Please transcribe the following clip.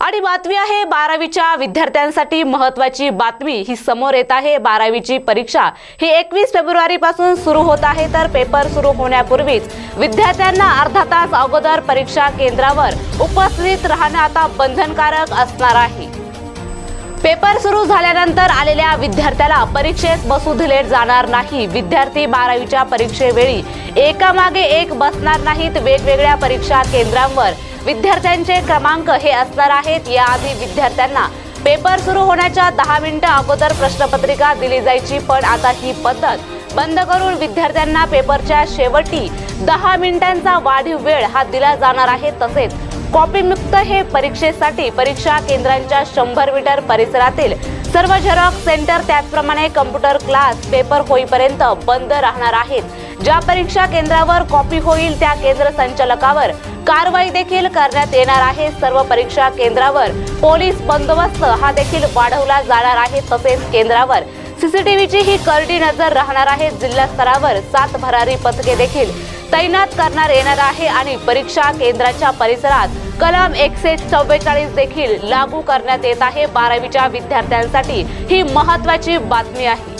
आणि बातमी आहे बारावीच्या विद्यार्थ्यांसाठी महत्वाची बातमी ही समोर येत आहे. बारावीची परीक्षा ही एकवीस फेब्रुवारी पासून सुरू होत आहे तर पेपर सुरू होण्यापूर्वीच विद्यार्थ्यांना अर्धा तास अगोदर परीक्षा केंद्रावर उपस्थित राहणं आता बंधनकारक असणार आहे. पेपर सुरू झाल्यानंतर आलेल्या विद्यार्थ्याला परीक्षेत बसू दिले जाणार नाही. विद्यार्थी बारावीच्या परीक्षेवेळी एकामागे एक बसणार नाहीत वेगवेगळ्या परीक्षा केंद्रांवर. विद्यार्थ्यांचे क्रमांक हे असणार आहेत. याआधी विद्यार्थ्यांना पेपर सुरू होण्याच्या दहा मिनिटं अगोदर प्रश्नपत्रिका दिली जायची पण आता ही पद्धत बंद करून विद्यार्थ्यांना पेपरच्या शेवटी दहा मिनिटांचा वाढीव वेळ हा दिला जाणार आहे. तसेच कॉपीमुक्त हे परीक्षेसाठी परीक्षा केंद्रांच्या शंभर मीटर परिसरातील सर्व झेरॉक्स सेंटर त्याचप्रमाणे कम्प्युटर क्लास पेपर होईपर्यंत बंद राहणार आहेत. ज्या परीक्षा केंद्रावर कॉपी होईल त्या केंद्र संचालकावर कारवाई देखील करण्यात येणार आहे. सर्व परीक्षा केंद्रावर पोलीस बंदोबस्त हा देखील वाढवला जाणार आहे. तसेच केंद्रावर सीसीटीव्हीची ही करडी नजर राहणार आहे. जिल्हा स्तरावर सात भरारी पथके देखील तैनात करण्यात येणार आहे आणि परीक्षा केंद्राच्या परिसरात कलम एकशे चव्वेचाळीस देखील लागू करण्यात येत आहे. बारावीच्या विद्यार्थ्यांसाठी ही महत्वाची बातमी आहे.